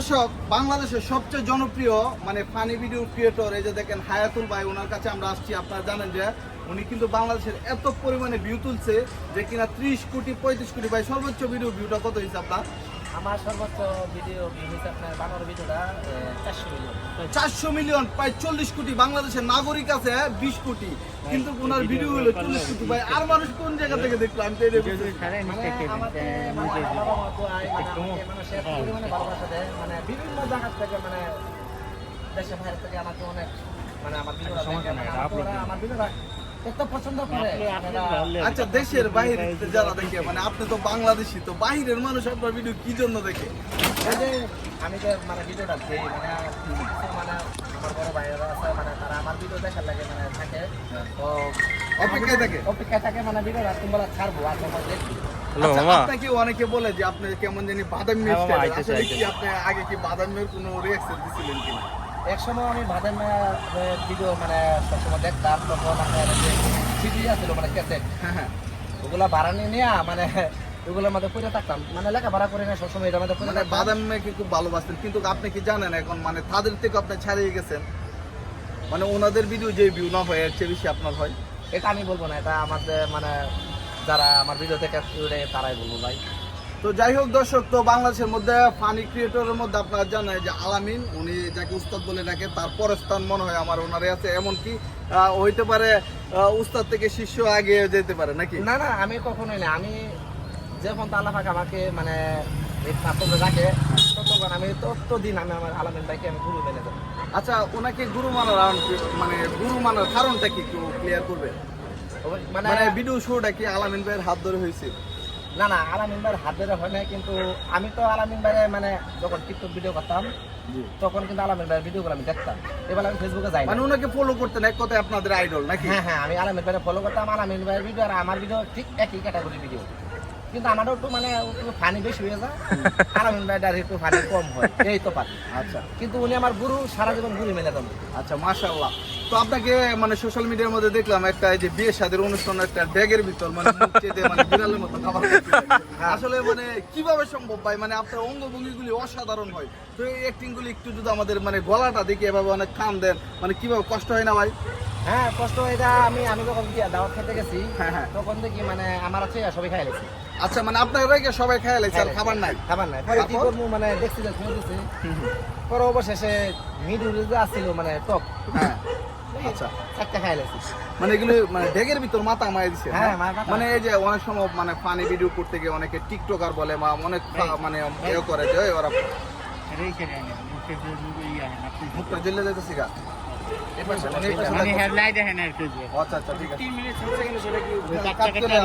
দর্শক বাংলাদেশের সবচেয়ে জনপ্রিয় মানে ফানি ভিডিও ক্রিয়েটর এই যে দেখেন হায়াতুল ভাই ওনার কাছে আমরা আসছি। আপনারা জানেন যে উনি কিন্তু বাংলাদেশের এত পরিমাণে ভিউ তুলছে যে কিনা ত্রিশ কোটি পঁয়ত্রিশ কোটি ভাই সর্বোচ্চ ভিডিও ভিউটা কত হয়েছে আপনার? আমার সর্বোচ্চ ভিডিও ভিউ আপনার বাংলার ভিডিওটা চারশো মিলিয়ন চারশো মিলিয়ন প্রায় চল্লিশ কোটি বাংলাদেশের নাগরিক আছে বিশ কোটি। কিন্তু ওনার ভিডিও হলো চল্লিশ কোটি ভাই আর মানুষ কোন জায়গা থেকে দেখল? আমি তো এটা ভালোবাসা দেয়। বিভিন্ন জায়গা থেকে মানে দেশের বাইরে থেকে আমাকে অনেক মানে আমার মানে ওরা আমার এত পছন্দ করে। আচ্ছা দেশের বাইরে যারা দেখে মানে আপনি তো বাংলাদেশি তো বাইরের মানুষ আপনার ভিডিও কি জন্য দেখে? আমি যে মানে ভিডিওটা দিই মানে মানে আমার বড় ভাইয়েরা আছে মানে তারা আমার ভিডিও দেখার লাগে মানে থাকে। তো অপেক্ষায় থাকে। অপেক্ষায় থাকে মানে ভিডিওটা তোমরা ছাড়বো আর তোমরা দেখব। হ্যালো আচ্ছা, মামা। আপনাকে অনেকে বলে যে আপনি কেমন জানি বাদাম মিষ্টি হ্যাঁ, মামা, আইতেছে, আসলে কি আপনি আগে কি বাদামের কোনো রিঅ্যাকশন দিছিলেন কিনা? এক আমি ভাদের ভিডিও মানে সবসময় দেখতাম তখন আপনার যে সিডি আছিল মানে ক্যাসেট হ্যাঁ হ্যাঁ। ওগুলা ভাড়া নিয়ে নিয়ে মানে ওগুলোর মধ্যে পড়ে থাকতাম। মানে লেখাপড়া করে না সবসময় এটার মধ্যে পড়ে মানে বাদামে খুব ভালোবাসতেন? কিন্তু আপনি কি জানেন এখন মানে তাদের থেকে আপনি ছাড়িয়ে গেছেন? মানে ওনাদের ভিডিও যে ভিউ না হয় এর চেয়ে বেশি আপনার হয়? এটা আমি বলব না এটা আমাদের মানে যারা আমার ভিডিও দেখে ওরে তারাই বলব ভাই। তো যাই হোক দর্শক তো বাংলাদেশের মধ্যে ফানি ক্রিয়েটরের মধ্যে আপনারা জানেন যে আলামিন উনি যাকে উস্তাদ বলে ডাকে তার পরের স্থান মনে হয় আমার ওনারে আছে এমনকি আহ, হইতে পারে উস্তাদ থেকে শিষ্য আগে যেতে পারে নাকি? না না আমি কখনোই না আমি যখন আল্লাহ আমাকে মানে এই রাখে ততক্ষণ আমি তত আমি আমার আলামিন ভাইকে আমি গুরু মেনে দেবো আচ্ছা ওনাকে গুরু মানার মানে গুরু মানার কারণটা কি একটু ক্লিয়ার করবে? মানে মানে ভিডিও শোটা কি আলামিন ভাইয়ের হাত ধরে হয়েছে? না না আলামিন ভাইয়ের হাত ধরে হয় না কিন্তু আমি তো আলামিন ভাইয়ের মানে যখন টিকটক ভিডিও করতাম তখন কিন্তু আলামিন ভাইয়ের ভিডিওগুলো আমি দেখতাম। এবার আমি ফেসবুকে যাই মানে ওনাকে ফলো করতেন এক কথায় আপনাদের আইডল নাকি? হ্যাঁ হ্যাঁ আমি আলামিন ভাইয়ের ফলো করতাম আলামিন ভাইয়ের ভিডিও আর আমার ভিডিও ঠিক একই ক্যাটাগরি ভিডিও কিন্তু আমারও একটু মানে ফানি বেশি হয়ে যায়। আলামিন ভাইটার একটু ফানি কম হয় এই তো পারি। আচ্ছা। কিন্তু উনি আমার গুরু সারা জীবন গুরু মেনে দেন আচ্ছা মাশাআল্লাহ। তো আপনাকে মানে সোশ্যাল মিডিয়ার মধ্যে দেখলাম একটা এই যে বিয়ে শাদীর অনুষ্ঠান একটা ব্যাগের ভিতর মানে মানে বিড়ালের মতো খাবার আসলে মানে কীভাবে সম্ভব ভাই? মানে আপনার অঙ্গভঙ্গিগুলি অসাধারণ হয়। তো এই অ্যাক্টিং গুলি একটু যদি আমাদের মানে গলাটা দেখে এভাবে অনেক কান দেন মানে কীভাবে কষ্ট হয় না ভাই? হ্যাঁ কষ্ট এটা আমি আমি যখন দাওয়াত খেতে গেছি হ্যাঁ, হ্যাঁ। তখন দেখি মানে আমার আছে সবাই খাই লেছি আচ্ছা মানে আপনার সবাই আছে আর খাবার নাই খাবার নাই পরে কি করব মানে দেখছি যে দিছি পরে অবশেষে মিডিল যে আসছিল মানে টক হ্যাঁ আচ্ছা একটা খাই লেছি মানে এগুলো মানে ডেগের ভিতর মাথা মায়ে দিছে হ্যাঁ, মানে এই যে অনেক সময় মানে ফানি ভিডিও করতে গিয়ে অনেকে টিকটকার বলে বা অনেক মানে ইয়ে করে যে ওরা মুখটা জ্বলে যেতেছি গা এই পাশে, মানে। হেডলাইট দেখেন আর কি আচ্ছা আচ্ছা ঠিক আছে তিন মিনিট 30 সেকেন্ড সেটা কি কাট করে।